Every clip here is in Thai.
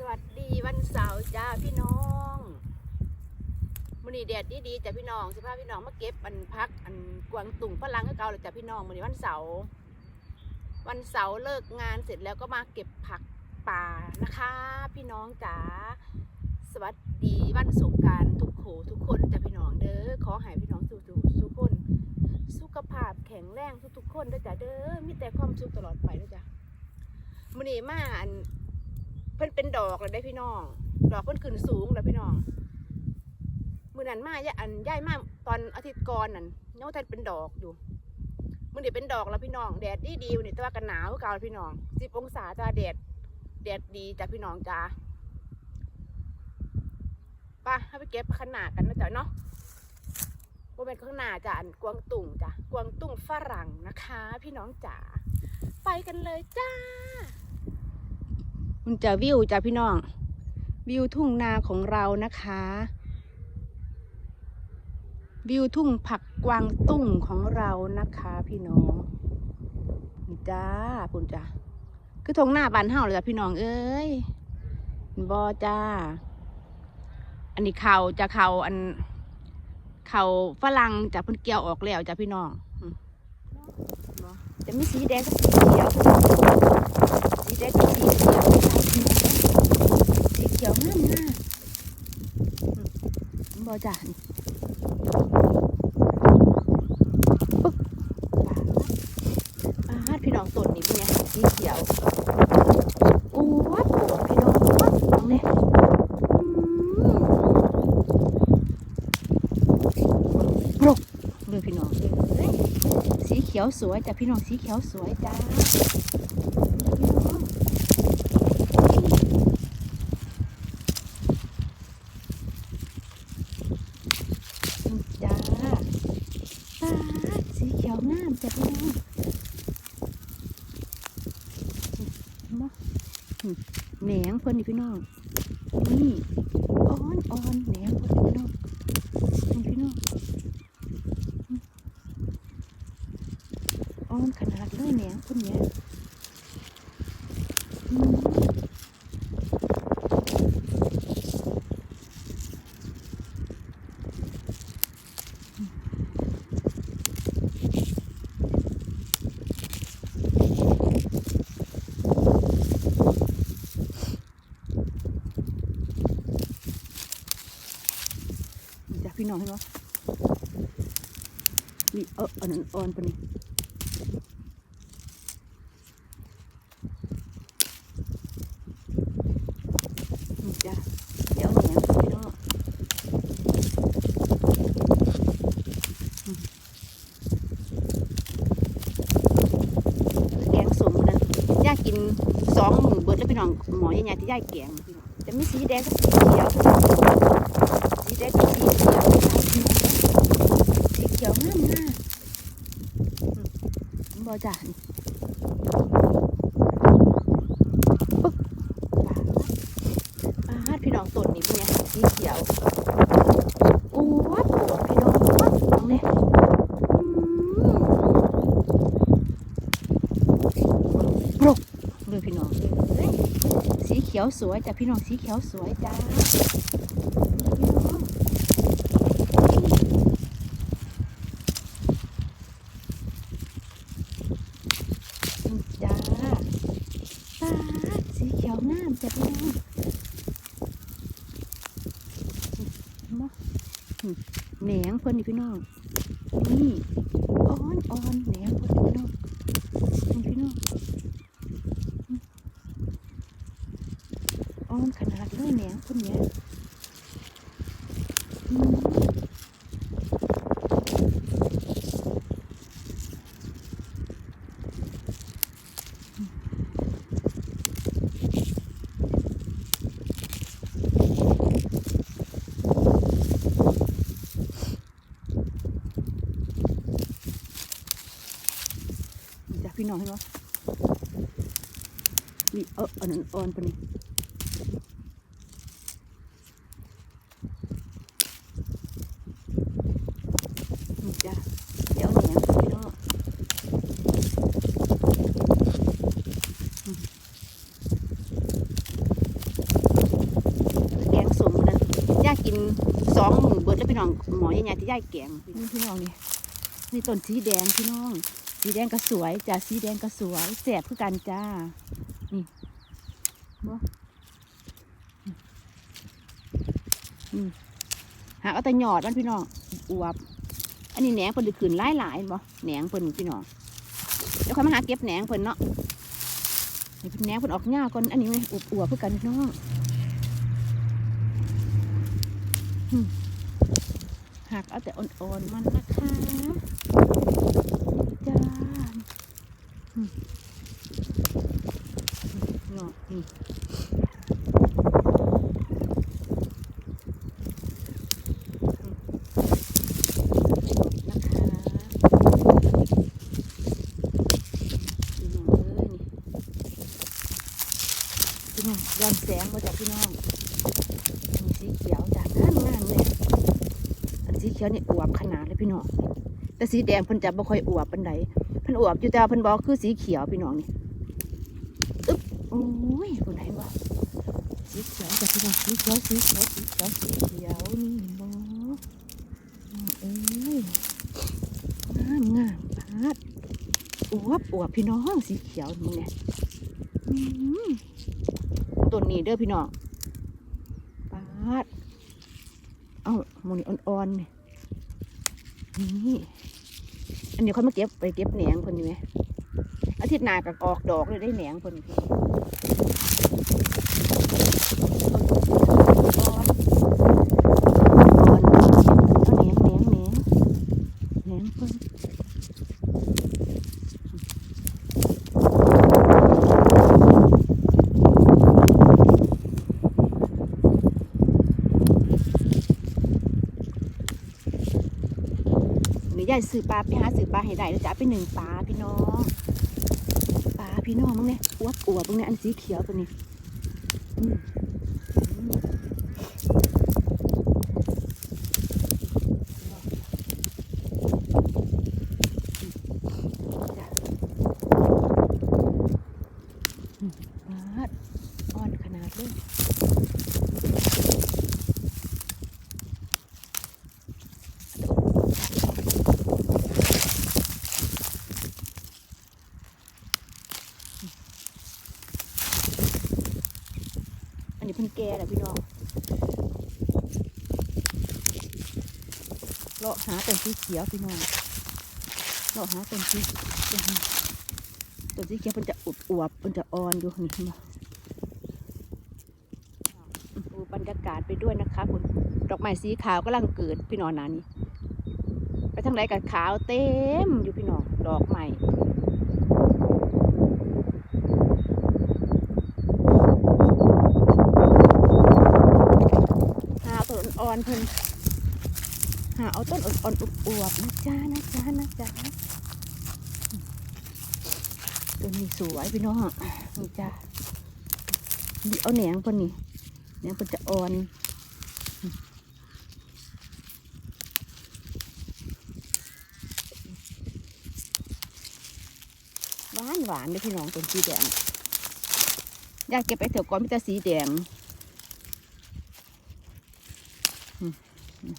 สวัสดีวันเสาร์จ้าพี่น้องมื้อนี้แดดดีๆจ้ะพี่น้องสิพาพี่น้องมาเก็บอันพักอันกวางตุ่งฝรั่งก็เก่าเลยจ้ะพี่น้องมื้อนี้วันเสาร์วันเสาร์เลิกงานเสร็จแล้วก็มาเก็บผักป่านะคะ พี่น้องจ๋าสวัสดีวันสงการทุกโขทุกคนจ้ะพี่น้องเด้อขอให้พี่น้องสู่สู่สุขคน สุขภาพแข็งแรงทุกๆคนด้อจ้ะเด้อมีแต่ความสุขตลอดไปด้อจ้ะมื้อนี้มาอัน เพิ่นเป็นดอกเลยได้พี่น้อง ดอกเพิ่นขึ้นสูงเลยพี่น้องมือนั้นมาย่าอันย่ายมาตอนอาทิตย์ก่อนนั่นเนาะท่านเป็นดอกอยู่มือนี้เป็นดอกแล้วพี่น้องแดดดีดีวันนี้แต่ว่ากันหนาวก่าพี่น้องสิบองศาจ้าแดดแดดดีจ้ะพี่น้องจ้าไป่ะให้ไปเก็บขนาดกันนะจ๊ะเนาะว่าเป็นข้างหน้าจ้ะอันกวางตุ่งจ้ะกวางตุ่งฝรั่งนะคะ พี่น้องจ๋าไปกันเลยจ้า มันจะวิวจ้ะพี่น้อง วิวทุ่งนาของเรานะคะ วิวทุ่งผักกวางตุ้งของเรานะคะพี่น้องจ้าคุณจ้าคือทงหน้าบานเฮาเลยจ้ะพี่น้องเอ้ยบอจ้า อันนี้เขาจะเขาอันเขาฝรั่งจากพิ่นเกียวออกแล้วจ้ะพี่น้องจะมีสีแดงกับสีเขียว สีแดงกับสีเขียว ยวงามมากบอจ่านี่ปึ๊บปาดปาดพี่น้องต้นนี่เป็นไงสีเขียวโอ้วัดพี่น้องวัดน้องเนี่ยปลุกเลยพี่น้องสีเขียวสวยจ้ะพี่น้องสีเขียวสวยจ้าปาดสีเขียวงามจ้ะพี่น้องมาแหนงเพิ่นนี่พี่น้อง นี่อ่อนอ่อนแหนงเพิ่นพี่น้องนี่พี่น้องอ่อนขนาดเลยแหนงเพิ่นเนี่ยอืม นี่จ้ะพี่น้ องเห็นไหมนี่เอออันนั้นอ่อนปะนี่นี่จ้ะเดี๋ยวแหนมพี่น้องแกงสมนะย่ากินสองหมือเบิร์ดแล้วพี่น้องหมอใหญ่ๆที่ย่าแกงพี่น้องจะมีสีแดงกับสีเขียวสีแดงกับสีเขียวสีเขียวงามมากอืมบอ จ่านี่ปึ๊บปาดปาดพี่น้องต้นนี่เป็นไงสีเขียวโอ้วัดพี่น้องวัดน้องเนี่ยอืมปลุกเลยพี่น้องเอ้ยสีเขียวสวยจ้ะพี่น้องสีเขียวสวยจ้าจ้าปาดสีเขียวงามจ้ะพี่น้องมา แหนงเพิ่นนี่พี่น้องนี่อ่อนอ่อนแหนงเพิ่นพี่น้องนี่พี่น้องอ่อนขนาดเลยแหนงเพิ่นเนี่ยอืม นี่จ้ะพี่น้องเห็นไหมนี่เอออันนั้นอ่อนปะนี่จ้ะเดี๋ยวแหนมพี่น้องอืมกินสองมือเบิดแล้วพี่น้องหมอใหญ่ๆที่ย่ายแกงนี่พี่น้องนี่นี่ต้นสีแดงพี่น้อง สีแดงก็สวยจ้าสีแดงก็สวยแสบคือกันจ้า นี่บ่อืมหากเอาแต่หยอดมันพี่น้องอวบ อันนี้แหนงเพิ่นจะขึ้นหลายหลายบ่แหนงเพิ่นพี่น้องเดี๋ยวค่อยมาหาเก็บแหนงเพิ่นเนาะนี่เพิ่นแหนงเพิ่นออกหญ้าก่อนอันนี้ไงอวบอวบๆเพื่อกันพี่น้องหักเอาแต่อ่อนๆมันนะคะ เนาะนี่นะคะพี่น้องเอ้ยนี่พี่น้องย้อนแสงมาจากพี่น้องมีสีเขียวจากงามงามๆเลยอันสีเขียวนี่อวบขนาดเลยพี่น้องแต่สีแดงเพิ่นจะบ่ค่อยอวบปานใด พิ่นอวบอยู่แต่ว่าพิ่นบอกคือสีเขียวพี่น้องนี่อึ๊บโอ้ยคนไหนบ่สีเขียวจาพี่น้องสีเขียวสีเขียวสีเขียวสีเขียวนี่บ่เอ้ยงามงามพาดอวบอวบพี่น้องสีเขียวมึงเนี่ยต้นนี้เด้อพี่น้องปาด เอ้าหมูนี่อ่อนๆนี่นี่ อันนี้เขามาเก็บไปเก็บแหนงคนนี้ไหมอาทิตย์หน้าก็ออกดอกเลยได้แหนงคนพี่อ่อนๆเอาแหนงแหนงแหนงแหนงเพิ่น นี่ยายซื้อปลาไปหาซื้อปลาให้ได้แล้วจะเอาไปหนึ่งปลาพี่น้องปลาพี่น้องมั้งเนี่ยอวบอวบมั้งเนี่ยอันสีเขียวตัวนี้อืมอืมจ้ะอืมปาอ่อนขนาดเลยอันนี้เพิ่นแก่แล้วพี่น้องเลาะ หาต้นสีเขียวพี่น้องเลาะหาต้นสีต้นต้นสีเขียวเพิ่นจะอุบอวบเพิ่นจะอ่อนอยู่นี่เห็นบ่ดูบรรยากาศไปด้วยนะคะคุณดอกไม้สีขาวกำลังเกิดพี่น้องนานี่ไปทางไหนกับขาวเต็มอยู่พี่น้องดอกไม้หาเอาต้นอ่อนเพิ่น หาเอาต้นอ่อนๆอวบๆนะจ๊ะนะจ๊ะนะจ๊ะต้นนี้สวยพี่น้องนี่จ้าดีเอาแหนงเพิ่นนี่แหนงเพิ่นจะอ่อนหวานหวานเลยพี่น้องต้นสีแดงอยากเก็บไปเถอะก่อนมีแต่สีแดงอืมอืม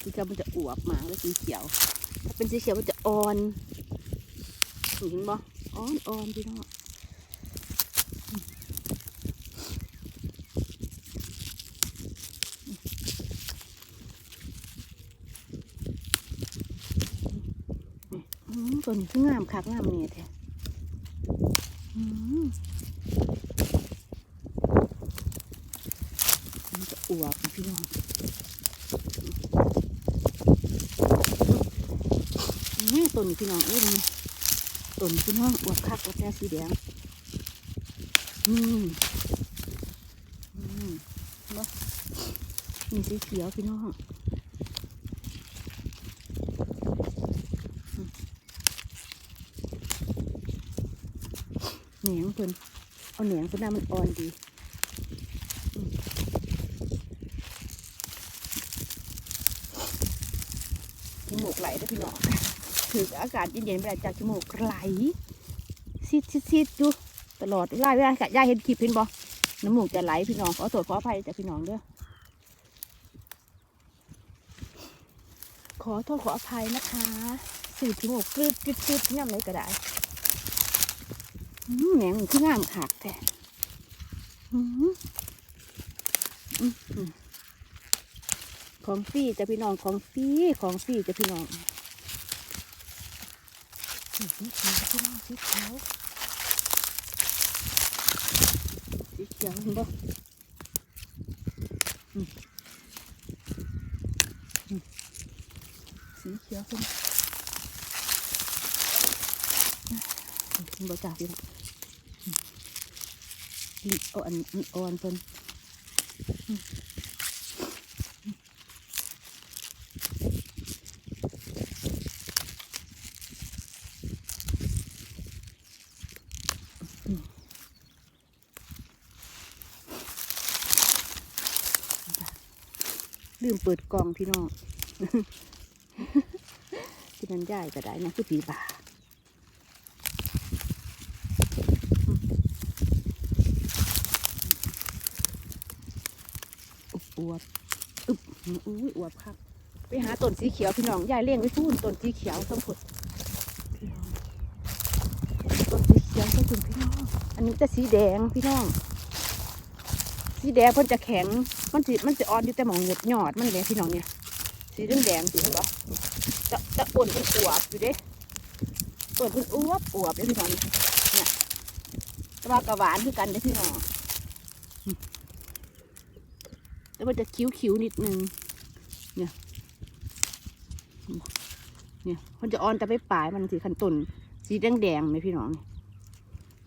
สีเขียวมันจะอวบมากเลย สีเขียว ถ้าเป็นสีเขียวมันจะอ่อนเห็นบ่อ่อนอ่อนพี่น้องตัวนี้คืองามคักงามเนี่ยแท้อืมมันจะอวบพี่น้อง นี่ ต้นพี่น้องเอ้ยต้นพี่น้องอวบคักอวบแท้สีแดงอืมอืมบ่นี่สีเขียวพี่น้องอืมแหนงเพิ่นเอาเหนียงตัวหน้ามันอ่อนดีอืมจมูกไหลเด้อพี่น้องถื อากาศเย็นๆไปแล้วจากจมูกไหลซิดซิดซิดอยู่ตลอดเวลาเวลายายเห็นคลิปเห็นบ่น้ำมูกจะไหลพี่น้องขอโทษขออภัยจากพี่น้องเด้อขอโทษขออภัยนะคะสูดจมูกกรึดกรึดกรึดย่ำเลยก็ได้แหนงมันคืองามขากแต่ของฟรีจะพี่น้องของฟรีของฟรีจะพี่น้อง สีเขียวพี่น้องสีเขียวสีเขียวเห็นบ่อืมอืมสีเขียวเป็นเห็นบ่จ่าพี่น้องอ่อนอ่อนเพิ่น ลืมเปิดกล่องพี่น้องที่นั่นย่ายก็ได้นะคือผีบ่าอุบอวบอึบอุ้ยอวบครับ ไปหาต้นสีเขียวพี่น้องยายเลี้ยงไว้พูนต้นสีเขียวทั้งหมดพี่น้องต้นสีเขียวทั้งหมดพี่น้อง อันนี้จะสีแดงพี่น้อง สีแดงเพิ่นจะแข็ง มันสิมันจะอ่อนอยู่แต่หมองหงือดหยอดมันเลยพี่น้องเนี่ยสีแดงแดงสิเห็นปะจะจะอ้วนเป็นอวบอยู่เด้ต้นเป็นอวบอวบเด้พี่น้องเนี่ยแต่ว่ากระหวานคือกันเด้พี่น้องแล้วมันจะคิ้วๆนิดนึงเนี่ยเนี่ยมันจะอ่อนแต่ไปปลายมันสีขันต้นสีแดงๆเลยพี่น้องเนี่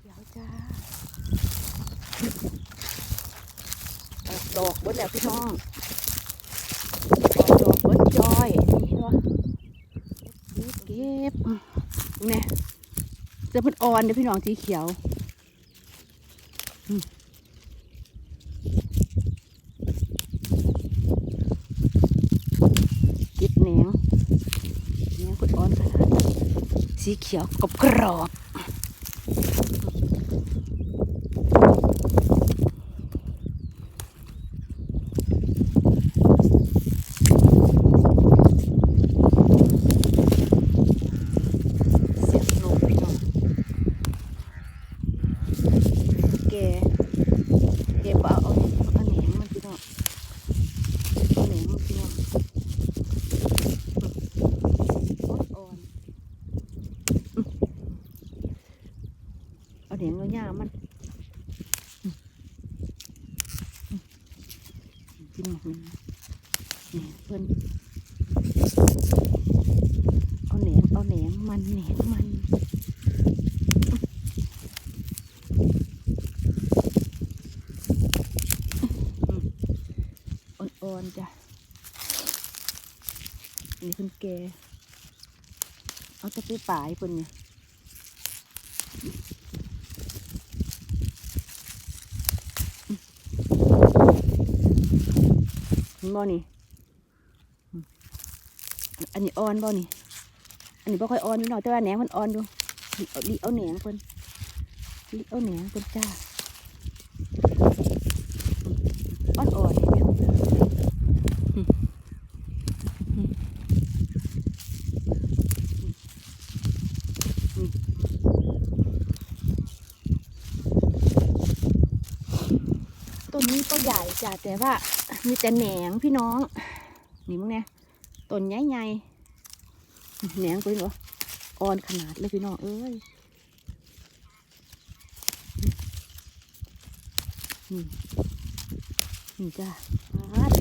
เดี๋ยวจ้าออก ดแล้วพี่น้องออกดอกเบดจอยนี่วะเก็บเนี่ยจะเพิ่นอ่อนเด้อพี่น้องสีเขียวเก็บแหนงแหนงกดอ่อนขนาดสีเขียวกรอบกรอบเสียบลงพี่น้องแกแกบ่เอาเอาเอาแหนงมันพี่น้องเอาแหนงมันพี่น้อง อ่อนๆอืม เอาเหนียงเอาหญ้ามันอืมอืมพี่น้องเห็นไหมนี่เพิ่อนเอาเหนียงเอาเหนียงมันเหนียงมันอ่อนๆจ้ะอันนี่เพิ่นแกเอาจะไปป่ายเพิ่นเนี่ยเห็น บ่นี่ อันนี้อ่อนบ่นี่ อันนี้บ่ค่อยอ่อนอยู่เนาะแต่ว่าแหนงมันอ่อนอยู่ลิเอาลิเอาแหนงเพิ่นลิเอาแหนงเพิ่นจ้าอ่อนอ่อนๆต้นนี้ก็ใหญ่จ้ะแต่ว่า มีแต่แหนงพี่น้อง นี่มึงเนี่ยต้นใหญ่ๆแหนงตัวนี้เหรออ่อนขนาดเลยพี่น้องเอ้ยนี่นี่จ้าด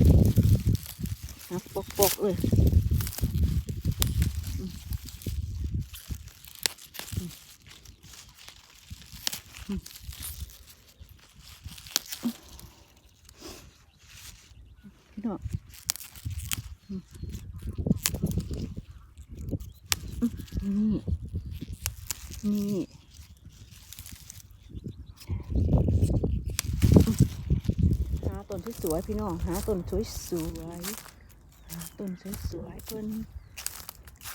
นะปกปกๆเลยอืมอืมอืม พี่น้องอืมอืมนี่ นี่ สวยๆพี่น้องหาต้นสวยๆหาต้นสวยๆเพิ่น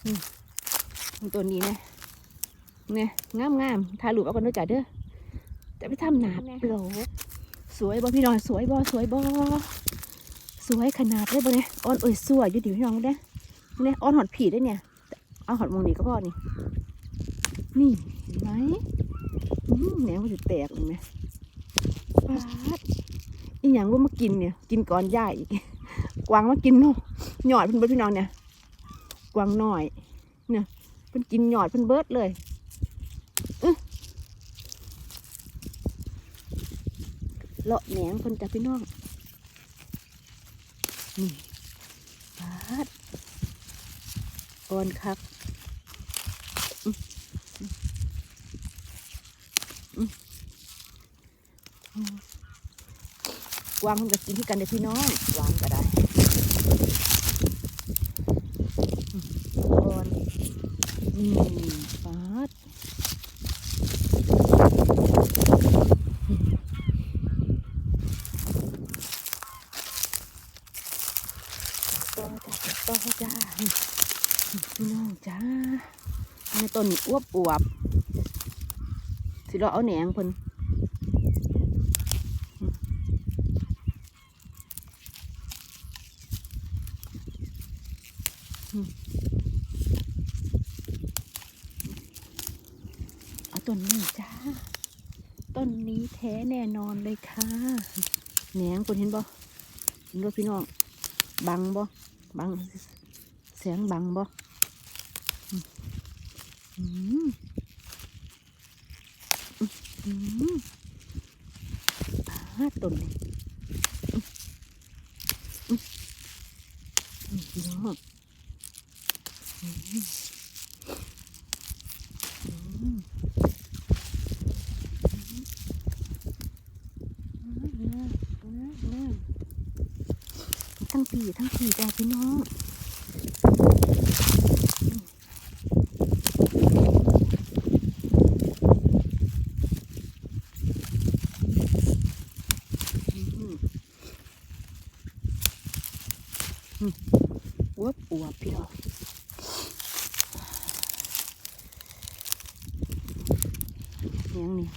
นี่ต้นนี้นะเนี่ยงามงามๆถ่ายรูปเอากันด้วยจ้ะเด้อจะไปทำหนาโปรกสวยบ่พี่น้องสวยบ่สวยบ่สวยขนาดเลยบ่เนี่ยอ่อนเอ้ยสวยอยู่ดิพี่น้องเนี่ยเนี่ยอ่อนหอดผีได้เนี่ยเอาหอดมองนี้ก็พอนี่นี่เห็นไหมแหนมมันจะแตกเลยไหมปาด อีหยังว่ามากินเนี่ย กินก่อนย่ายอีก กวางมากินเนาะหยอดเพิ่นเบิดพี่น้องเนี่ย กวางหน้อย เนี่ยเพิ่นกินหยอดเพิ่นเบิดเลยเลาะแหนงเพิ่นจ้ะพี่น้อง นี่ปาดอ่อนคักอื้ออื้ออื้อ ก วางมันก็กินที่กันเด้อพี่น้องวางก็ได้อืมอ่อนนี่ฟาดต่อจ้าต่อจ้านี่พี่น้องจ้าในต้นนี้อวบอวบสิเราเอาแหนงเพิ่น ต้นนี้จ้า ต้นนี้แท้แน่นอนเลยค่ะแหนงคนเห็นบ่เห็นบ่พี่น้อง บังบ่บังแสงบังบ่อืมอืมอืมอ่าต้นนี้อืมอืมอืมพี่น้องอืมอืม ทั้งปีทั้งปีจ้าพี่น้องอวบอวบพี่น้องเสียงนี่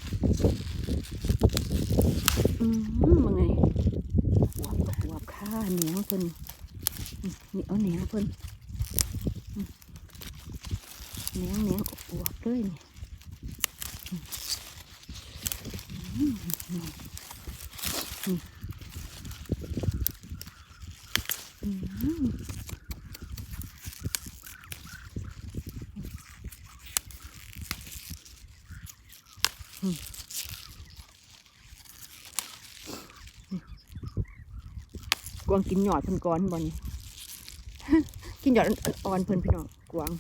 อืมมันไง อวบกับอวบค่าเหนียวเพิ่น อืมนี่เอาเหนียวเพิ่นเหนียวเหนียวอวบเลยนี่อืมอืมอืมอืมอืมอืมกวางกินหยอดเพิ่นก่อนบ่นี่ กินหยอดอ่อนๆเพิ่นพี่น้องกวาง